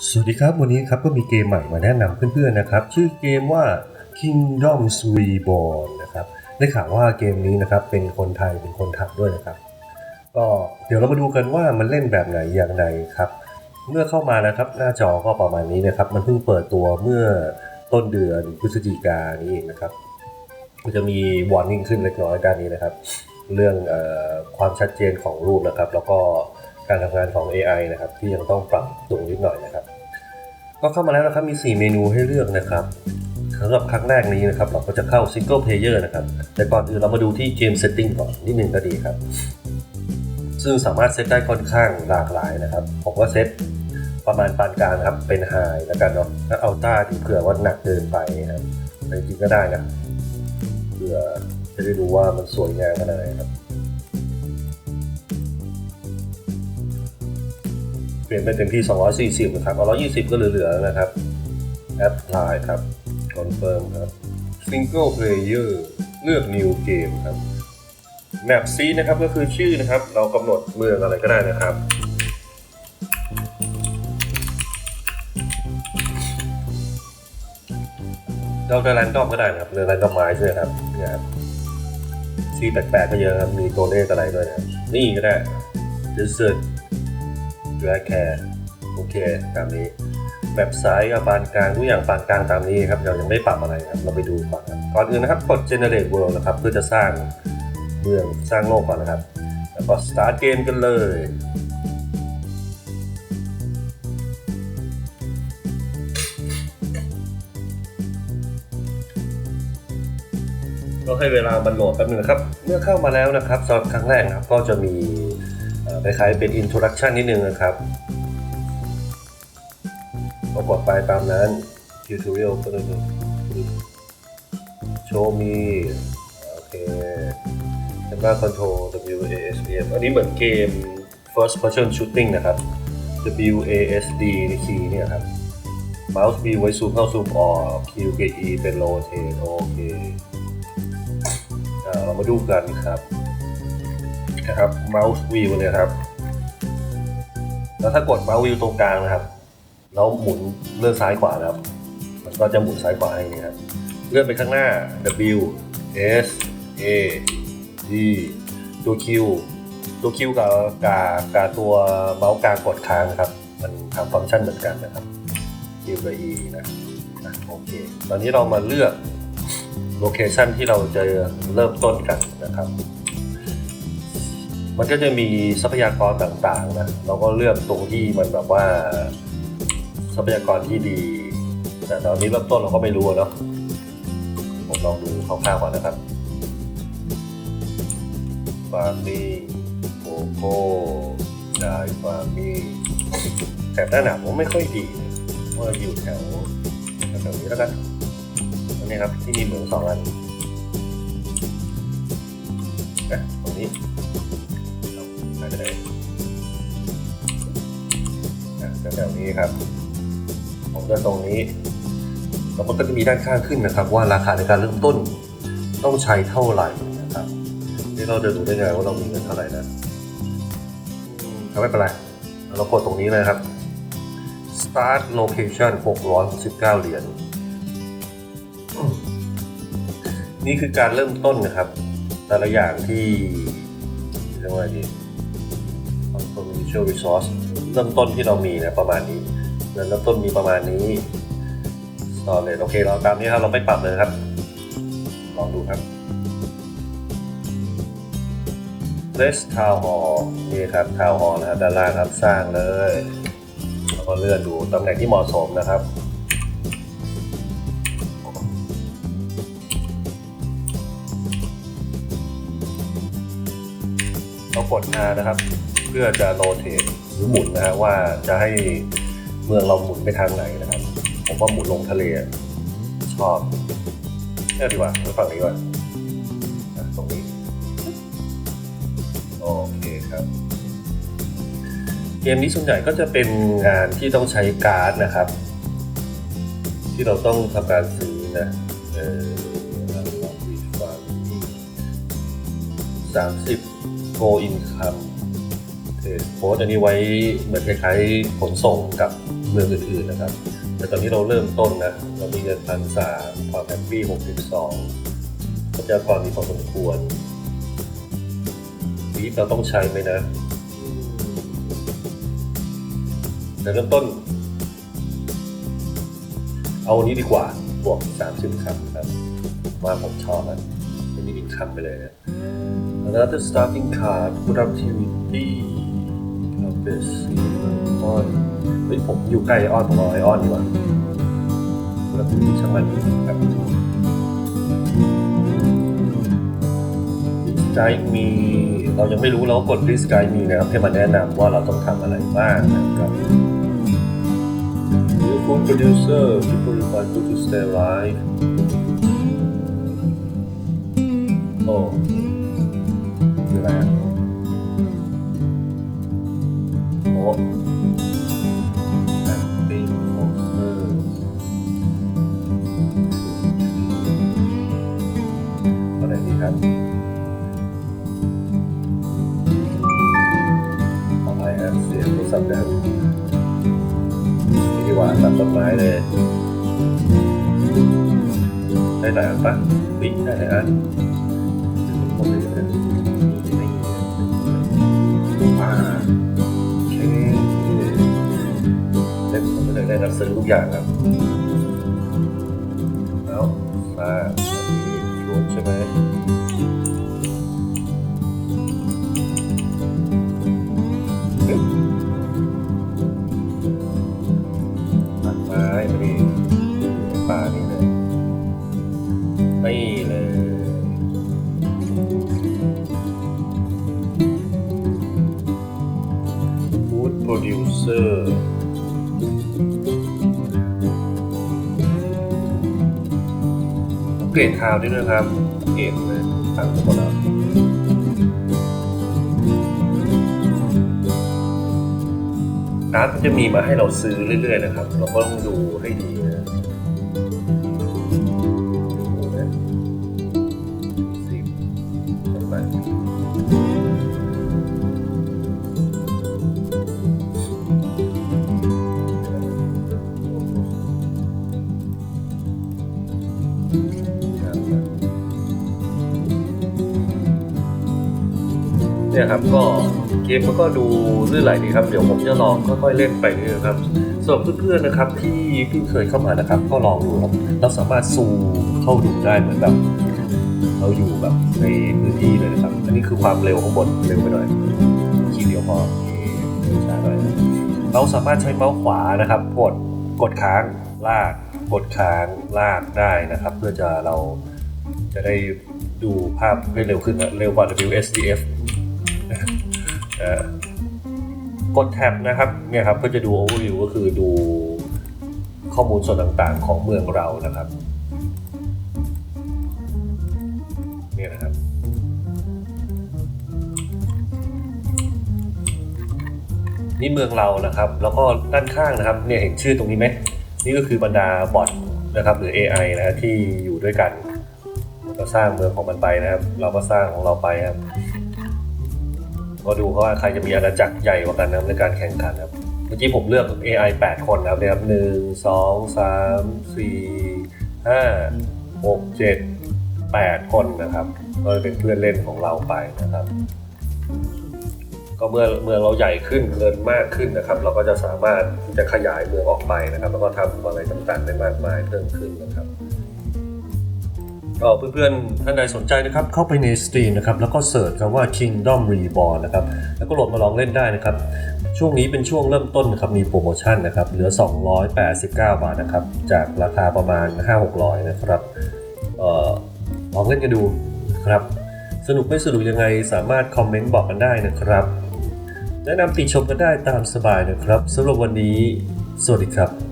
สวัสดีครับวันนี้ครับก็มีเกมใหม่มาแนะนำเพื่อนๆนะครับ ชื่อเกมว่า Kingdoms Reborn นะครับได้ข่าวว่าเกมนี้นะครับเป็นคนไทยเป็นคนทำด้วยนะครับ ก็เดี๋ยวเรามาดูกันว่ามันเล่นแบบไหนอย่างไรครับ เมื่อเข้ามานะครับหน้าจอก็ประมาณนี้นะครับ มันเพิ่งเปิดตัวเมื่อต้นเดือนพฤศจิกายนนี้เองนะครับมันจะมี warning ขึ้นเล็กน้อยด้านนี้นะครับ เรื่องออความชัดเจนของรูปนะครับ แล้วก็ การทำงานของ AI นะครับ ที่ยังต้องปรับตรงนิดหน่อยนะครับ ก็เข้ามาแล้วนะครับมี 4 เมนูให้เลือกนะครับสำหรับครั้งแรกนี้นะครับ เราก็จะเข้า Single Player นะครับ แต่ก่อนอื่นเรามาดูที่ Game Setting ก่อนนิดหนึ่งก็ดีครับ ซึ่งสามารถเซตได้ค่อนข้างหลากหลายนะครับผมก็เซตประมาณปานกลางครับเป็น High แล้วกันเนาะถ้าเอาต้าดีเผื่อว่าหนักเกินไปนะครับจริงก็ได้นะเผื่อจะได้ดูว่ามันสวยงามขนาดไหนครับ เปลี่ยนเป็นเต็มที่ 240 นะครับเอา120 ก็เหลือๆนะครับ Apply ครับ Confirm ครับ Single Player เลือก New Game ครับ Map C นะครับก็คือชื่อนะครับ เรากำหนดเมืองอะไรก็ได้นะครับเราจะแรนดอมก็ได้นะครับเรือแรนดอมไม้ใช่ไหมครับเนี่ยครับซีแปลกๆก็เยอะครับ มีตัวเลขอะไรด้วยนะนี่ก็ได้ Desert ดู แลแคร์โอเคตามนี้แบบซ้ายกับปานกลางทุกอย่างปานกลางตามนี้ครับเรายังไม่ปรับอะไรครับเราไปดูก่อนครับก่อนอื่นนะครับกด generate world นะครับเพื่อจะสร้างเมืองสร้างโลกก่อนนะครับ แล้วก็ start game กันเลยก็ให้เวลามันโหลดแป๊บนึงนะครับ เมื่อเข้ามาแล้วนะครับสำหรับครั้งแรกนะครับก็จะมี คล้ายๆเป็น introduction นิดนึงนะครับก็กดไปตามนั้น tutorial ก็เลยโชว์มีโอเค camera control WASD อันนี้เหมือนเกม first person shooting นะครับ WASD ในคีย์เนี่ยครับ mouse B ไว้ซูมเข้าซูมออก QKE เป็น rotate โอเคเรามาดูกันครับ นะครับ mouse wheel เนี่ยครับ แล้วถ้ากด mouse wheel ตรงกลางนะครับ แล้วหมุนเลื่อนซ้ายขวานะครับ มันก็จะหมุนซ้ายขวาให้นี่ครับ เลื่อนไปข้างหน้า W S A D ตัว Q ตัว Q กับกับกับตัวเมาส์กลางกดค้างนะครับ มันทำฟังก์ชันเหมือนกันนะครับ Q กับ E นะอะโอเค ตอนนี้เรามาเลือกโลเคชันที่เราจะเริ่มต้นกันนะครับ มันก็จะมีทรัพยากรต่างๆนะเราก็เลือกตรงที่มันแบบว่าทรัพยากรที่ดี แต่ตอนนี้เริ่มต้นเราก็ไม่รู้เนาะผมลองดูคร่าวๆก่อนนะครับฟาร์มี่โกโก้ดายฟาร์มี่แต่หน้าหนาวผมไม่ค่อยดีว่าอยู่แถวแถวนี้แล้วกันอันนี้ครับที่มีเหมืองสองอันอะตรงนี้ ไปเลยแถวๆนี้ครับผมจะตรงนี้แล้วมันก็จะมีด้านข้างขึ้นนะครับ ว่าราคาในการเริ่มต้นต้องใช้เท่าไหร่นะครับนี่เราจะดูได้ไงว่าเรามีเงินเท่าไหร่นะอืมก็ไม่เป็นไรเรากดตรงนี้เลยครับ start location 619เหรียญนี่คือการเริ่มต้นนะครับ แต่ละอย่างที่เรียกว่าดี controversial resource เริ่มต้นที่เรามีนะประมาณนี้เริ่มต้นมีประมาณนี้ตอนเลยโอเคเราตามนี้ครับเราไม่ปรับเลยครับลองดูครับ Place Town Hall นี่ครับ Town Hall นะครับด้านล่างครับสร้างเลยแล้วก็เลื่อนดูตำแหน่งที่เหมาะสมนะครับเรากด R นะครับ เพื่อจะโรเทตหรือหมุนนะฮะว่าจะให้เมืองเราหมุนไปทางไหนนะครับ ผมว่าหมุนลงทะเลชอบเนี่ยดีกว่าไปฝั่งนี้ก่อนตรงนี้โอเคครับเกมนี้ส่วนใหญ่ก็จะเป็นงานที่ต้องใช้การ์ดนะครับ ที่เราต้องทำการซื้อนะเออลองดูฟังสามสิบ go income เท รดโพสต์อันนี้ไว้เหมือนคล้ายๆขนส่งกับเมืองอื่นๆนะครับ แต่ตอนนี้เราเริ่มต้นนะเรามีเงินพันสามความแฮปปี้หกสิบสองทรัพยากรมีพอสมควรวีเราต้องใช้ไหมนะแต่เริ่มต้น เอาอันนี้ดีกว่าบวกสามสิบคำครับมว่าผมชอบมันเป็นอีกคำไปเลยนะ Another starting card productivity compass ออนเฮ้ยผมอยู่ใกล้ออนผมเอาไอออนดีกว่า productivity ช่างมันครับไกด์มีเรายังไม่รู้เราก็กด Please Guide Me นะครับให้มันแนะนำว่าเราต้องทำอะไรบ้างนะครับ New food producer people require food to stay alive โอ้คืออะไร อะโอ้ acting poster อะไรดีครับต่อไปฮะเสียงโทรศัพท์ดังนี่ดีกว่าตัดต้นไม้เลย ได้หลายอันปะวิได้หลายอันหมดเลย ซื้อทุกอย่างครับแล้วมาอันนี้ชวนใช่ไหมปึ๊บตัดไม้มาดิป่านี่เลยนี่เลย Food Producer เเกรดคาวด้วยนะครับเกรดเลยตั้งหมดแล้วการ์ดมันจะมีมาให้เราซื้อเรื่อยๆนะครับ เราก็ต้องดูให้ดีนะดูนะสิบเท่าไเนี่ยครับก็เกมมันก็ดูลื่นไหลดีครับ เดี๋ยวผมจะลองค่อยๆเล่นไปเรื่อยครับสำหรับเพื่อนๆนะครับที่เพิ่งเคยเข้ามานะครับ ก็ลองดูครับเราสามารถซูมเข้าดูได้เหมือนแบบเราอยู่แบบในพื้นที่เลยนะครับ อันนี้คือความเร็วข้างบนเร็วไปหน่อยขีดเดียวพอช้าหน่อยเราสามารถใช้เมาส์ขวานะครับกดกดค้างลากกดค้างลากได้นะครับ เพื่อจะเราจะได้ดูภาพได้เร็วขึ้นเร็วกว่า WSDF เอ่อกดแท็บนะครับเนี่ยครับก็จะดู overview ก็คือดูข้อมูลส่วนต่างๆ ของเมืองเรานะครับเนี่ยนะครับนี่เมืองเรานะครับ แล้วก็ด้านข้างนะครับเนี่ยเห็นชื่อตรงนี้ไหมนี่ก็คือบรรดาบอทนะครับหรือ AI นะฮะที่อยู่ด้วยกันมันก็สร้างเมืองของมันไปนะครับ เราก็สร้างของเราไปครับ ก็ดูว่าใครจะมีอาณาจักรใหญ่กว่ากันนะครับในการแข่งขันครับ เมื่อกี้ผมเลือก AI 8 คนนะครับเนี่ยครับหนึ่งสองสามสี่ห้าหกเจ็ดแปดคนนะครับ ก็เป็นเพื่อนเล่นของเราไปนะครับ ก็เมื่อเมืองเราใหญ่ขึ้นเงินมากขึ้นนะครับ เราก็จะสามารถที่จะขยายเมืองออกไปนะครับ แล้วก็ทำอะไรต่างๆได้มากมายเพิ่มขึ้นนะครับ ก็เพื่อนๆ ท่านใดสนใจนะครับ เข้าไปในสตรีมนะครับ แล้วก็เสิร์ชคำว่า Kingdom Reborn นะครับ แล้วก็โหลดมาลองเล่นได้นะครับ ช่วงนี้เป็นช่วงเริ่มต้นนะครับ มีโปรโมชั่นนะครับ เหลือ 289 บาทนะครับ จากราคาประมาณ 5-600 นะครับ เอ่อ ลองเล่นกันดูนะครับ สนุกไม่สนุกยังไงสามารถคอมเมนต์บอกกันได้นะครับ แนะนำติชมกันได้ตามสบายนะครับสำหรับวันนี้ สวัสดีครับ